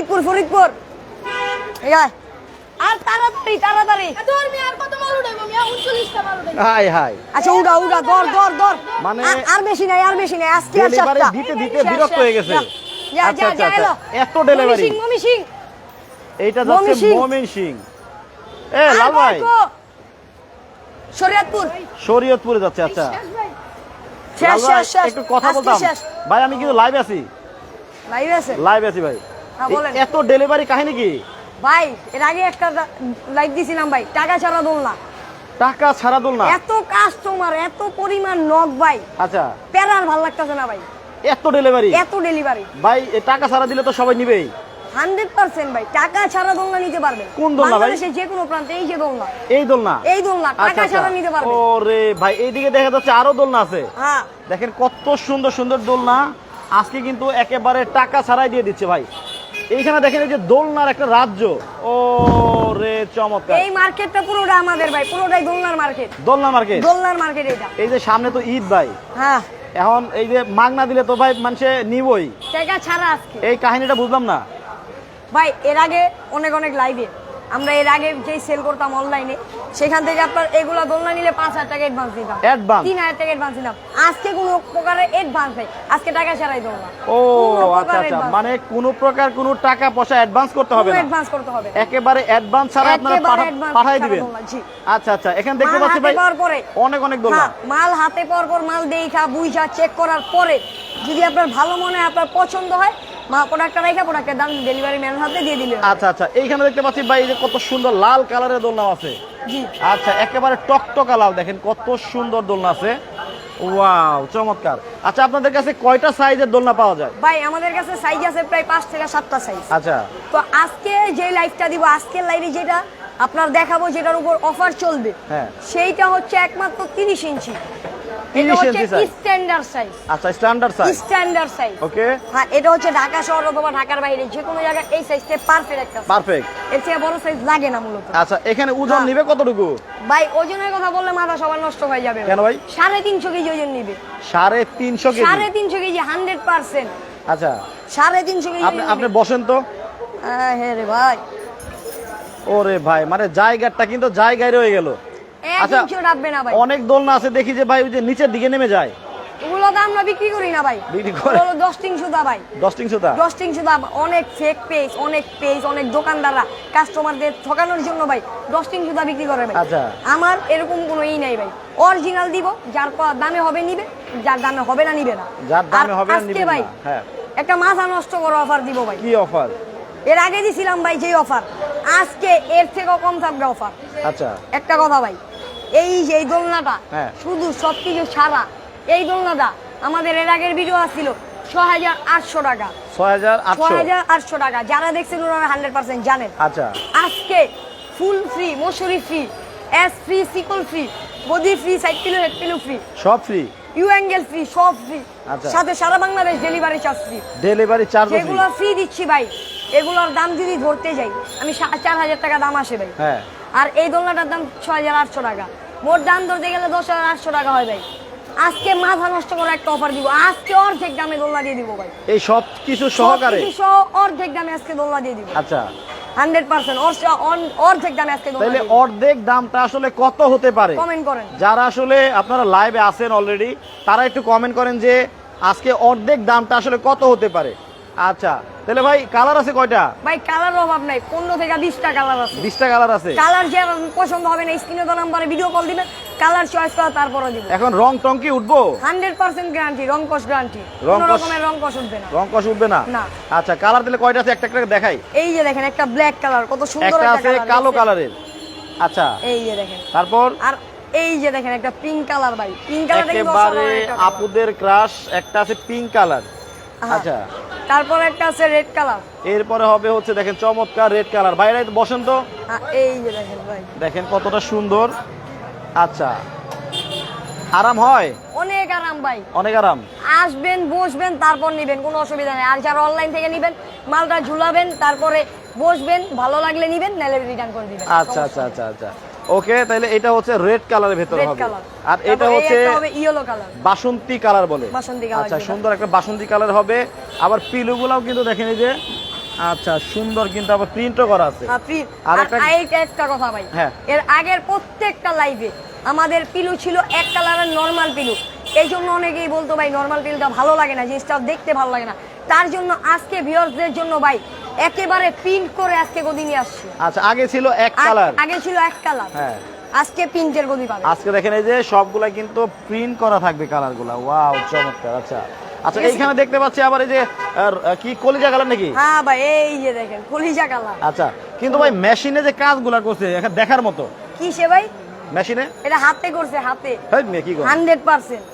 ফরিদপুর ফরিদপুর। আর তাড়াতাড়ি তাড়াতাড়ি। Hi hi. আচ্ছা উড়া উড়া দর দর দর মানে- আর- আর বেশি নাই আর বেশি নাই। আজকে আর সাতটা দিতে দিতে বিরক্ত হয়ে গেছে। যা, যা, আচ্ছা যা, আচ্ছা এলো। আচ্ছা। এত ডেলিভারি মমি সিং, মমি সিং। এইটা যাচ্ছে। সিং। এ লাল ভাই। শরীয়তপুর। শরীয়তপুরে যাচ্ছে আচ্ছা। একটু কথা বলতাম। শেষ। ভাই আমি কিন্তু লাইভ আছি। লাইভ আছে। লাইভ আছি ভাই। এত ডেলিভারি কাহিনী কি? ভাই এর আগে একটা লাইভ দিছিলাম ভাই টাকা ছাড়া দোলনা টাকা ছাড়া দোল না? এত কাস্টমার এত পরিমাণ নক ভাই। আচ্ছা। প্যারার ভালো লাগতেছে না ভাই। এত ডেলিভারি এত ডেলিভারি ভাই এ টাকা ছাড়া দিলে তো সবাই নিবেই। হান্ড্রেড পার্সেন্ট ভাই টাকা ছাড়া দোলনা নিতে পারবে। কোন দোলনা ভাই? যে কোনো প্রান্তে এই যে দোলনা এই দোল না? এই দোলনা টাকা ছাড়া নিতে পারবে। ওরে ভাই এইদিকে দেখা যাচ্ছে আরও দোলনা আছে। হ্যাঁ। দেখেন কত সুন্দর সুন্দর দোলনা আজকে কিন্তু একেবারে টাকা ছাড়াই দিয়ে দিচ্ছে ভাই। এইখানে দেখেন এই যে দোলনার একটা রাজ্য। ও রে চমৎকার। এই মার্কেটটা পুরোটা আমাদের ভাই পুরোটাই দোলনার মার্কেট। দোলনা মার্কেট? দোলনার মার্কেট এটা। এই যে সামনে তো ঈদ ভাই। হ্যাঁ। এখন এই যে মাগনা দিলে তো ভাই মানুষে নিবই। টাকা ছাড়া আজকে। এই কাহিনীটা বুঝলাম না। ভাই এর আগে অনেক অনেক লাইভে আমরা এর আগে যেই সেল করতাম অনলাইনে সেখান থেকে আপনার এগুলা দোলনা নিলে পাঁচ হাজার টাকা অ্যাডভান্স দিতাম। Advance? তিন হাজার টাকা অ্যাডভান্স দিতাম। আজকে কোনো প্রকারের অ্যাডভান্স নেই। আজকে টাকা ছাড়াই দোলনা। ও আচ্ছা আচ্ছা। মানে কোনো প্রকার কোনো টাকা পয়সা অ্যাডভান্স করতে হবে না? অ্যাডভান্স করতে হবে একেবারে অ্যাডভান্স ছাড়া আপনারা পাঠাই দিবেন? আচ্ছা আচ্ছা। এখানে দেখতে পাচ্ছি ভাই অনেক অনেক দোলনা। হ্যাঁ, মাল হাতে পাওয়ার পর মাল দেখা বুঝা চেক করার পরে যদি আপনার ভালো মনে হয় আপনার পছন্দ হয় প্রোডাক্টটা রেখে প্রোডাক্টের দাম ডেলিভারি ম্যান হাতে দিয়ে দিলে আচ্ছা আচ্ছা এইখানে দেখতে পাচ্ছি ভাই যে কত সুন্দর লাল কালারের দোলনা আছে। জি। আচ্ছা একেবারে টকটকা লাল দেখেন কত সুন্দর দোলনা আছে। ওয়াও চমৎকার। আচ্ছা আপনাদের কাছে কয়টা সাইজের দোলনা পাওয়া যায়? ভাই আমাদের কাছে সাইজ আছে প্রায় পাঁচ থেকে সাতটা সাইজ আচ্ছা। তো আজকে যে লাইভটা দিব আজকের লাইভে যেটা আপনার দেখাবো যেটার উপর অফার চলবে হ্যাঁ। সেইটা হচ্ছে একমাত্র তিরিশ ইঞ্চি। এটা 30 ইঞ্চি size? স্ট্যান্ডার্ড সাইজ আচ্ছা standard size standard size okay হ্যাঁ এটা হচ্ছে ঢাকা শহর অথবা ঢাকার বাইরে যে কোনো জায়গায় এই সাইজটা পারফেক্ট একটা পারফেক্ট এর চেয়ে বড় সাইজ লাগে না মূলত। আচ্ছা এখানে ওজন হ্যাঁ। নিবে কতটুকু? ভাই ওজনের কথা বললে মাথা সবার নষ্ট হয়ে যাবে কেন ভাই? সাড়ে তিনশো কেজি ওজন নিবে। সাড়ে তিনশো কেজি? কেজি হান্ড্রেড পার্সেন্ট আচ্ছা। সাড়ে তিনশো কেজি আপনি আপনি বসেন তো। হ্যাঁ রে ভাই। ওরে ভাই মানে জায়গাটা কিন্তু জায়গায় রয়ে গেল। আচ্ছা অনেক দোলনা আছে দেখি যে ভাই ওই যে নিচের দিকে নেমে যায়। ওগুলো তো আমরা বিক্রি করি না ভাই। বিক্রি করে? ভাই। অনেক ফেক পেজ অনেক পেজ অনেক দোকানদাররা কাস্টমারদের ঠকানোর জন্য ভাই বিক্রি করে ভাই। আচ্ছা। আমার এরকম কোনো ই নাই ভাই। অরিজিনাল দিব যার দামে হবে নিবে যার দামে হবে না নিবে না। যার দামে আর হবে না আজকে ভাই হ্যাঁ। একটা মাথা নষ্ট করা অফার দিব ভাই। কি অফার এর আগে দিছিলাম ভাই যেই অফার আজকে এর থেকেও কম থাকবে অফার আচ্ছা। একটা কথা ভাই এই যে এই দোলনাটা হ্যাঁ। শুধু সবকিছু ছাড়া এই দোলনাটা আমাদের এর আগের ভিডিও আসছিল ছ হাজার আটশো টাকা। ছয় হাজার আটশো? টাকা। যারা দেখছেন ওনারা হান্ড্রেড পার্সেন্ট জানেন। আচ্ছা। আজকে ফুল ফ্রি মসুরি ফ্রি এস ফ্রি সিকল free body free side pillow head pillow free সব ফ্রি ইউ অ্যাঙ্গেল ফ্রি সব ফ্রি আচ্ছা। সাথে সারা Bangladesh delivery charge free delivery charge যেগুলো ফ্রি দিচ্ছি ভাই এগুলোর দাম যদি ধরতে যাই আমি চার হাজার টাকা দাম আসে ভাই। হ্যাঁ। আর এই দোলনাটার দাম ছয় হাজার আটশো টাকা। মোট দাম ধরতে গেলে দশ হাজার আটশো টাকা হয় ভাই। আজকে মাথা নষ্ট করে একটা অফার দিব। আজকে অর্ধেক দামে দোলনা দিয়ে দিব ভাই। এই সব কিছু সহকারে? সহ অর্ধেক দামে আজকে দোলনা দিয়ে দিব। আচ্ছা। হান্ড্রেড পার্সেন্ট অর্ধেক দামে আজকে তাইলে অর্ধেক দামটা আসলে কত হতে পারে? কমেন্ট করেন। যারা আসলে আপনারা লাইভে আছেন অলরেডি তারা একটু কমেন্ট করেন যে আজকে অর্ধেক দামটা আসলে কত হতে পারে? আচ্ছা তাহলে ভাই কালার আছে কয়টা? ভাই কালার অভাব নাই পনেরো থেকে বিশটা কালার আছে। বিশটা কালার আছে? কালার যে পছন্দ হবে না স্ক্রিনে তো নাম্বারে ভিডিও কল দিবেন কালার চয়েস করা তারপরে দিব। এখন রং টং কি উঠবো? হান্ড্রেড পার্সেন্ট গ্যারান্টি রং কস গ্যারান্টি রং কোনো রকমের রং কস উঠবে না। রং কষ উঠবে না? না। আচ্ছা কালার দিলে কয়টা আছে? একটা একটা দেখাই। এই যে দেখেন একটা ব্ল্যাক কালার কত সুন্দর একটা আছে কালার কালো কালারের আচ্ছা এই যে দেখেন। তারপর? আর এই যে দেখেন একটা পিঙ্ক কালার ভাই। পিঙ্ক কিন্তু একেবারে। আপুদের ক্রাশ একটা আছে পিঙ্ক কালার হ্যাঁ। আচ্ছা। তারপর একটা আছে রেড কালার এরপরে হবে হচ্ছে দেখেন চমৎকার রেড কালার বাইরে বসেন তো। এই যে দেখেন ভাই। দেখেন কতটা সুন্দর। আচ্ছা। আরাম হয়? অনেক আরাম ভাই। অনেক আরাম। আসবেন বসবেন তারপর নিবেন কোনো অসুবিধা নেই। আর যারা অনলাইন থেকে নিবেন মালটা ঝুলাবেন তারপরে বসবেন ভালো লাগলে নিবেন নাহলে রিটার্ন করে দিবেন। আচ্ছা আচ্ছা আচ্ছা আচ্ছা। ওকে তাহলে এটা হচ্ছে রেড কালারের ভেতর হবে। আর এটা হচ্ছে ইয়েলো কালার বাসন্তী কালার বলে। আচ্ছা সুন্দর একটা বাসন্তী কালার হবে। আবার পিলুগুলাও কিন্তু দেখেন এই যে আচ্ছা সুন্দর কিন্তু আবার প্রিন্টও করা আছে। আর একটা কথা ভাই। হ্যাঁ। এর আগের প্রত্যেকটা লাইভে আমাদের পিলু ছিল এক কালারের নর্মাল পিলু। এই জন্য অনেকেই বলতো ভাই নর্মাল পিলুটা ভালো লাগে না জিনিসটা দেখতে ভালো লাগে না। তার জন্য আজকে ভিউয়ার্সদের জন্য ভাই একেবারে প্রিন্ট করে আজকে গদি নিয়ে আসছি। আচ্ছা আগে ছিল এক কালার আগে ছিল এক কালার হ্যাঁ। আজকে প্রিন্টের গদি পাবে আজকে দেখেন এই যে সবগুলা কিন্তু প্রিন্ট করা থাকবে কালারগুলা ওয়াও চমৎকার আচ্ছা। আচ্ছা এইখানে দেখতে পাচ্ছি আবার এই যে কি কলিজা কালার নাকি? হ্যাঁ ভাই এই যে দেখেন কলিজা কালার আচ্ছা কিন্তু ভাই মেশিনে যে কাজগুলা করছে এখানে দেখার মতো। কি সে ভাই? মেশিনে এটা হাতে করছে হাতে। কি করে হান্ড্রেড পার্সেন্ট।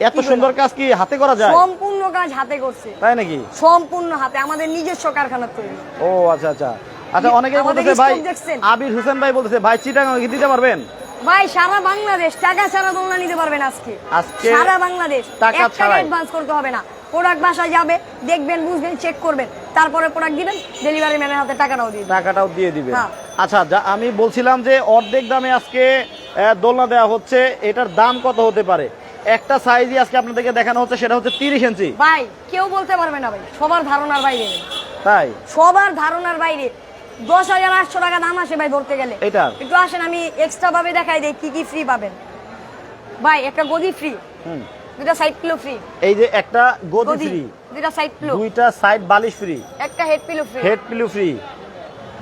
এত সুন্দর কাজ কি হাতে করা যায়? সম্পূর্ণ কাজ হাতে করছে। তাই নাকি? সম্পূর্ণ হাতে আমাদের নিজস্ব কারখানা তৈরি। ও আচ্ছা আচ্ছা। আচ্ছা অনেকেই বলতেছে ভাই আবির হোসেন ভাই বলতেছে ভাই চিটাগাং কি দিতে পারবেন? ভাই সারা বাংলাদেশ টাকা ছাড়া দোলনা নিতে পারবেন আজকে। আজকে সারা বাংলাদেশ। টাকা ছাড়াই। অ্যাডভান্স করতে হবে না। প্রোডাক্ট বাসায় যাবে দেখবেন বুঝবেন চেক করবেন। তারপরে প্রোডাক্ট দিবেন ডেলিভারি ম্যানের হাতে টাকাটাও দিয়ে দিবেন। টাকাটাও দিয়ে দিবে হ্যাঁ। আচ্ছা যা- আমি বলছিলাম যে অর্ধেক দামে আজকে দোলনা দেওয়া হচ্ছে। এটার দাম কত হতে পারে? একটা সাইজই আজকে আপনাদেরকে দেখানো হচ্ছে সেটা হচ্ছে তিরিশ ইঞ্চি। ভাই কেউ বলতে পারবে না ভাই সবার ধারণার বাইরে। তাই? সবার ধারণার বাইরে। দশ হাজার আটশো টাকা দাম আসে ভাই ধরতে গেলে। এটা একটু আসেন আমি এক্সট্রা ভাবে দেখাই দেই কি কি ফ্রি পাবেন। ভাই একটা গদি ফ্রি হুম। দুটা সাইড পিলো ফ্রি এই যে একটা গদি ফ্রি দুটা সাইড পিলো দুইটা সাইড বালিশ ফ্রি একটা head pillow free head pillow free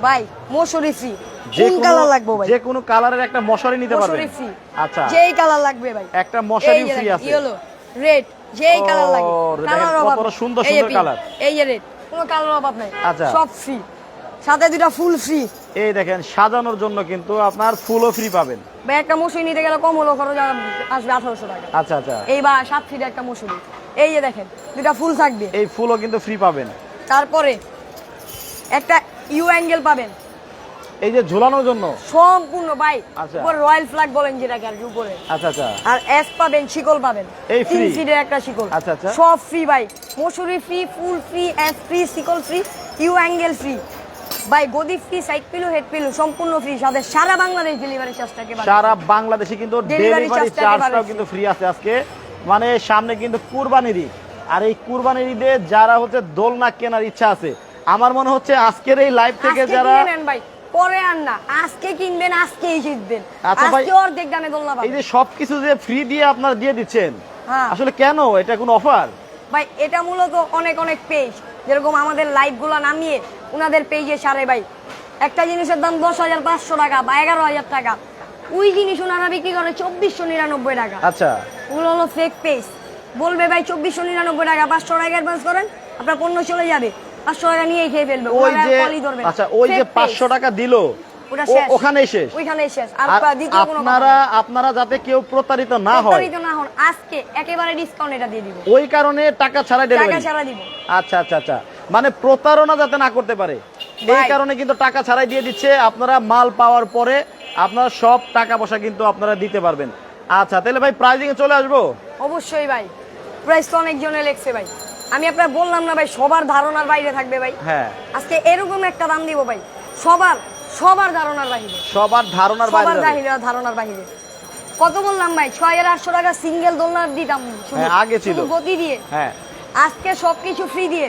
ভাই মশুরি ফ্রি কোনো- কালার লাগবে ভাই। যে কোনো কালারের একটা মশারি নিতে পারবেন। মশুরি ফ্রি আচ্ছা। যেই কালার লাগবে ভাই। একটা মশারি ফ্রি আছে। ইয়েলো রেড যেই কালার লাগে। কালার অভাব। বড় সুন্দর সুন্দর কালার। এই যে রেড কোনো কালার অভাব নাই। আচ্ছা। সব ফ্রি সাথে দুটা ফুল ফ্রি এই দেখেন সাজানোর জন্য কিন্তু আপনার ফুলও ফ্রি পাবেন। ভাই একটা মশুরি নিতে গেলে কম হলো খরচ আসবে আঠারোশো টাকা। আচ্ছা আচ্ছা। এই বা সাত ফিট একটা মশুরি। এই যে দেখেন দুটা ফুল থাকবে। এই ফুলও কিন্তু ফ্রি পাবেন। তারপরে একটা ইউ অ্যাঙ্গেল পাবেন। এই যে ঝুলানোর জন্য? সম্পূর্ণ ভাই। আচ্ছা। উপর রয়্যাল ফ্ল্যাগ বলেন যেটাকে আর উপরে। আচ্ছা আচ্ছা। আর এস পাবেন শিকল পাবেন। এই তিন? ফিটের একটা শিকল। আচ্ছা, আচ্ছা। সব ফ্রি ভাই। মশুরি free full free S free শিকল ফ্রি ইউ অ্যাঙ্গেল ফ্রি ভাই গদি free side pillow head pillow সম্পূর্ণ ফ্রি সাথে সারা বাংলাদেশ ডেলিভারি চার্জটাকে সারা বাংলাদেশে কিন্তু ডেলিভারি চার্জটাও কিন্তু ফ্রি আছে আজকে। মানে সামনে কিন্তু কুরবানির ঈদ আর এই কুরবানির ঈদে যারা হচ্ছে দোলনা কেনার ইচ্ছা আছে আমার মনে হচ্ছে আজকের এই লাইভ থেকে যারা পরে আর না আজকে কিনবেন আজকেই জিতবেন। আচ্ছা আজকে অর্ধেক দামে দোলনা এই যে সবকিছু যে ফ্রি দিয়ে আপনারা দিয়ে দিচ্ছেন হ্যাঁ। আসলে কেন? এটা কোনো অফার ভাই এটা মূলত অনেক অনেক পেজ যেরকম আমাদের লাইভগুলো নামিয়ে ওনাদের পেজে সারে ভাই। একটা জিনিসের দাম দশ হাজার পাঁচশো টাকা বা এগারো হাজার টাকা। ওই জিনিস ওনারা বিক্রি করে চব্বিশশো নিরানব্বই টাকা। আচ্ছা। ওগুলো হলো ফেক পেজ বলবে ভাই চব্বিশশো নিরানব্বই টাকা পাঁচশো টাকা অ্যাডভান্স করেন আপনার পণ্য চলে যাবে। পাঁচশো টাকা নিয়েই খেয়ে ফেলবে ওই যে। আচ্ছা ওই যে Fake page। পাঁচশো টাকা দিল ওখানেই শেষ। ওইখানেই শেষ। আর দ্বিতীয় কোনো আপনারা আপনারা যাতে কেউ প্রতারিত না হয়। প্রতারিত না হন আজকে একেবারে ডিসকাউন্ট এটা দিয়ে দিব। ওই কারণে টাকা ছাড়া টাকা ছাড়া দিব। আচ্ছা আচ্ছা আচ্ছা। মানে প্রতারণা যাতে না করতে পারে। এই কারণে কিন্তু টাকা ছাড়াই দিয়ে দিচ্ছে। আপনারা মাল পাওয়ার পরে আপনারা সব টাকা পয়সা কিন্তু আপনারা দিতে পারবেন। আচ্ছা তাহলে ভাই প্রাইজিং এ চলে আসব? অবশ্যই ভাই। প্রাইস তো অনেক জনে লেখছে ভাই। আমি আপনার বললাম না ভাই সবার ধারণার বাইরে থাকবে ভাই। হ্যাঁ। আজকে এরকম একটা দাম দিব ভাই। সবার সবার ধারণার বাইরে। সবার ধারণার বাইরে সবার। বাহিরে ধারণার বাহিরে কত বললাম ভাই ছয় হাজার আটশো টাকা সিঙ্গেল দোলনার দিতাম শুধু। হ্যাঁ, আগে ছিল। গতি দিয়ে। হ্যাঁ। আজকে সবকিছু ফ্রি দিয়ে।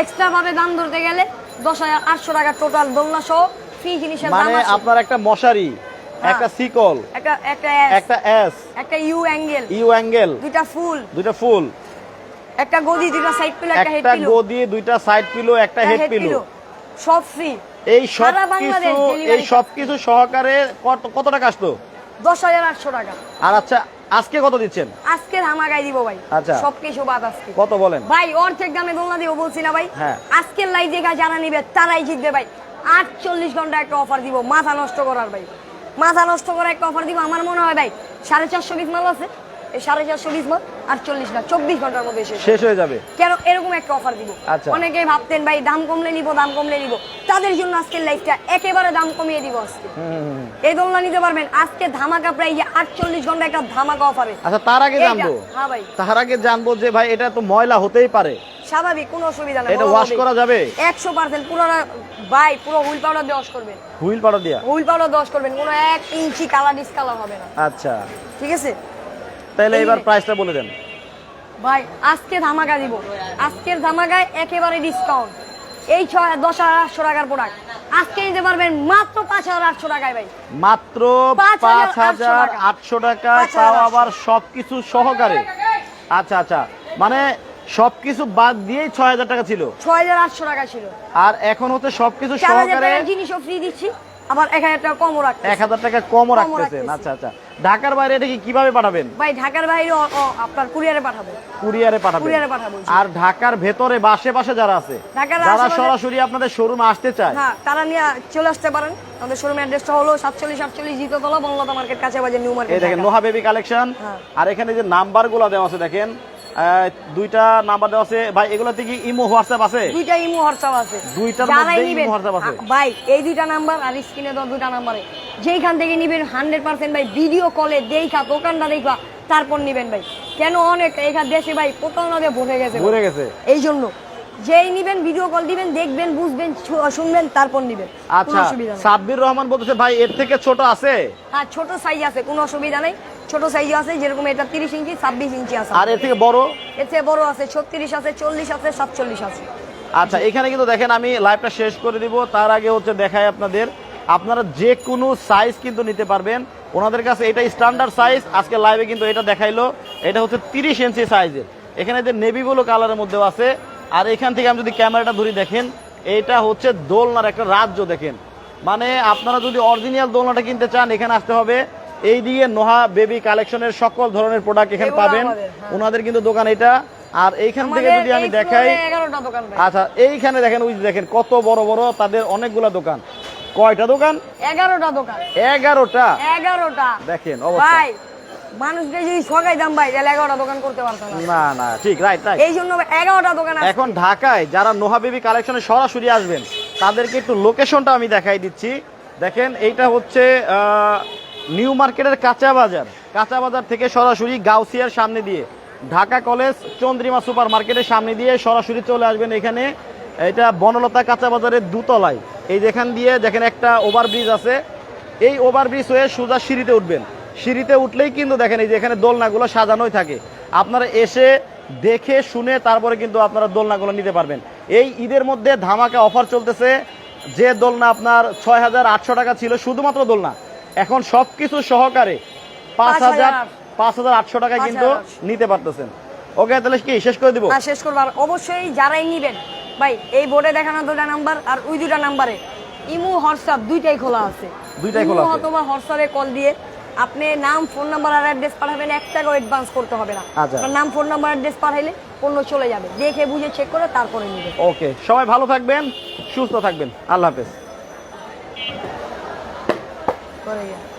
এক্সট্রা ভাবে দাম ধরতে গেলে দশ হাজার আটশো টাকা টোটাল দোলনা সহ ফ্রি জিনিসের দাম মানে। আপনার একটা মশারি হ্যাঁ। একটা সিকল একটা একটা S, একটা এস একটা ইউ অ্যাঙ্গেল ইউ অ্যাঙ্গেল দুইটা ফুল। দুইটা ফুল। একটা গদি দুইটা সাইড পিলো একটা হেড একটা পিলো গদি দুইটা সাইড পিলো একটা হেড পিলো সব ফ্রি এই সব কিছু এই সব কিছু সহকারে কত কত টাকা আসতো দশ হাজার আটশো টাকা। আর আচ্ছা আজকে কত দিচ্ছেন? আজকে ধামাকাই দিব ভাই। আচ্ছা। সবকিছু বাদ আজকে। কত বলেন? ভাই অর্ধেক দামে দোলনা দিব বলছি না ভাই। হ্যাঁ। আজকের লাইভ দেখা যারা নিবে তারাই জিতবে ভাই। আটচল্লিশ ঘণ্টা একটা অফার দিব মাথা নষ্ট করার ভাই। মাথা নষ্ট করার একটা অফার দিব আমার মনে হয় ভাই সাড়ে চারশো পিস মাল আছে। সাড়ে চারশো পিস মাল আটচল্লিশ না চব্বিশ ঘণ্টার মধ্যে শেষ শেষ হয়ে যাবে? কেন এরকম একটা অফার দিব? আচ্ছা। অনেকেই ভাবতেন ভাই দাম কমলে নিব দাম কমলে নিব। তাদের জন্য আজকের লাইফটা একেবারে দাম কমিয়ে দিব আজকে। এই দোলনা নিতে পারবেন। আজকে ধামাকা প্রায় আটচল্লিশ ঘণ্টা একটা ধামাকা অফারে আচ্ছা তার আগে জানব। হ্যাঁ ভাই। তার আগে জানব যে ভাই এটা তো ময়লা হতেই পারে। স্বাভাবিক কোনো অসুবিধা নেই এটা ওয়াশ করা যাবে? একশো পার্সেন্ট পুরো ভাই পুরো হুইল পাউডার দিয়ে ওয়াশ করবেন। হুইল পাড়া দিয়া? হুইল পাউডার দিয়ে wash করবেন। কোনো এক ইঞ্চি কালার ডিসকালার হবে না। আচ্ছা। ঠিক আছে? তাহলে এবার প্রাইসটা বলে দেন। ভাই আজকে ধামাকা দিব। আজকের ধামাকায় একেবারে ডিসকাউন্ট এই ছয় দশ হাজার আটশো টাকার প্রোডাক্ট আজকে নিতে পারবেন মাত্র পাঁচ হাজার আটশো টাকায় ভাই। মাত্র পাঁচ হাজার আটশো টাকা। তাও। আবার সবকিছু সহকারে। আচ্ছা আচ্ছা। মানে সবকিছু বাদ দিয়েই ছয় হাজার টাকা ছিল। ছয় হাজার আটশো টাকা ছিল। আর এখন হচ্ছে সবকিছু সহকারে জিনিসও ফ্রি দিচ্ছি। আবার এক হাজার টাকা কমও এক হাজার টাকা কমও রাখতেছেন আচ্ছা আচ্ছা। ঢাকার বাইরে এটা কি কীভাবে পাঠাবেন? ভাই ঢাকার বাইরে আপনার কুরিয়ারে পাঠাবো। কুরিয়ারে কুরিয়ারে পাঠাবো, আর ঢাকার ভেতরে বা আশেপাশে যারা আছে যারা সরাসরি আপনাদের শোরুমে আসতে চায় হ্যাঁ তারা নিয়ে চলে আসতে পারেন। আমাদের শোরুম অ্যাড্রেসটা হলো সাতচল্লিশ আটচল্লিশ জিততলা বঙ্গলতা মার্কেট কাছে বাজার নিউ এই মার্কেট দেখেন ঢাকা। নোহা বেবি কালেকশন হ্যাঁ। আর এখানে যে নাম্বারগুলো দেওয়া আছে দেখেন। দুইটা নাম্বার দেওয়া আছে। ভাই এগুলোতে কি ইমো হোয়াটসঅ্যাপ আছে? দুইটা ইমো হোয়াটসঅ্যাপ আছে। দুইটার মধ্যেই ইমো হোয়াটসঅ্যাপ আছে? ভাই এই দুইটা নাম্বার আর স্ক্রিনে দেওয়া দুইটা নাম্বারে। যেইখান থেকে নিবেন হান্ড্রেড পার্সেন্ট ভাই ভিডিও কলে দেখা দোকানটা দেখবা তারপর নিবেন ভাই। কেন অনেক এখান দেশে ভাই প্রতারণা দিয়ে ভরে গেছে। ভাই। ঘুরে গেছে। এই জন্য। যেই নিবেন ভিডিও কল দিবেন দেখবেন বুঝবেন শুনবেন তারপর নিবেন। আচ্ছা সাব্বির রহমান বলতেছে ভাই এর থেকে ছোট আছে? হ্যাঁ ছোট সাইজ আছে কোনো অসুবিধা নেই। ছোট সাইজ আছে যেরকম এটা তিরিশ ইঞ্চি ছাব্বিশ ইঞ্চি আছে। আর এর থেকে বড়? এর থেকে বড় আছে ছত্রিশ আছে চল্লিশ আছে সাতচল্লিশ আছে। আচ্ছা এখানে কিন্তু দেখেন আমি লাইভটা শেষ করে দিব। তার আগে হচ্ছে দেখাই আপনাদের আপনারা যে কোনো সাইজ কিন্তু নিতে পারবেন। ওনাদের কাছে এটা স্ট্যান্ডার্ড সাইজ আজকে লাইভে কিন্তু এটা দেখাইলো। এটা হচ্ছে তিরিশ ইঞ্চি সাইজের এখানে যে নেভি ব্লু কালারের মধ্যেও আছে। আর এখান থেকে আমি যদি ক্যামেরাটা ধরি দেখেন এটা হচ্ছে দোলনার একটা রাজ্য দেখেন। মানে আপনারা যদি অরিজিনাল দোলনাটা কিনতে চান এখানে আসতে হবে। এই দিকে নোহা বেবি কালেকশনের সকল ধরনের প্রোডাক্ট এখানে পাবেন। হ্যাঁ। ওনাদের কিন্তু দোকান এটা। আর এইখান থেকে যদি আমি দেখাই আচ্ছা এইখানে দেখেন ওই দেখেন কত বড় বড় তাদের অনেকগুলা দোকান। কয়টা দোকান? এগারোটা দোকান। এগারোটা? এগারোটা। দেখেন ভাই মানুষকে যদি সগাই দাম ভাই তাহলে এগারোটা দোকান করতে পারতো না। না না ঠিক রাইট রাইট এই জন্য এগারোটা দোকান এখন ঢাকায় যারা নোহা বেবি কালেকশনে সরাসরি আসবেন তাদেরকে একটু লোকেশনটা আমি দেখাই দিচ্ছি। দেখেন এইটা হচ্ছে আহ, নিউ মার্কেটের কাঁচা বাজার। কাঁচা বাজার থেকে সরাসরি গাউসিয়ার সামনে দিয়ে। ঢাকা কলেজ চন্দ্রিমা সুপার মার্কেটের সামনে দিয়ে সরাসরি চলে আসবেন এখানে। এটা বনলতা কাঁচা বাজারের দুতলায়। এই যেখান দিয়ে দেখেন একটা ওভারব্রিজ আছে। এই ওভারব্রিজ হয়ে সোজা সিঁড়িতে উঠবেন। সিঁড়িতে উঠলেই কিন্তু দেখেন এই যে এখানে দোলনাগুলো সাজানোই থাকে। আপনারা এসে দেখে শুনে তারপরে কিন্তু আপনারা দোলনাগুলো নিতে পারবেন। এই ঈদের মধ্যে ধামাকা অফার চলতেছে। যে দোলনা আপনার ছয় হাজার আটশো টাকা ছিল, শুধুমাত্র দোলনা। এখন সব কিছু সহকারে পাঁচ হাজার পাঁচ হাজার আটশো টাকায় কিন্তু নিতে পারতেছেন। ওকে তাহলে কি শেষ করে দিব? শেষ করব। আর অবশ্যই যারাই নিবেন ভাই এই বোর্ডে দেখানো দুটা নাম্বার আর ওই দুটা নাম্বারে ইমু হোয়াটসঅ্যাপ দুইটাই খোলা আছে। দুইটাই খোলা আছে। অথবা হোয়াটসঅ্যাপে কল দিয়ে আপনি নাম ফোন নাম্বার আর অ্যাড্রেস পাঠাবেন এক টাকাও অ্যাডভান্স করতে হবে না। আচ্ছা। আপনার নাম ফোন নাম্বার অ্যাড্রেস পাঠাইলে পণ্য চলে যাবে। দেখে বুঝে চেক করে তারপরে নেবেন। ওকে সবাই ভালো থাকবেন সুস্থ থাকবেন। আল্লাহ হাফেজ। করে গিয়ে।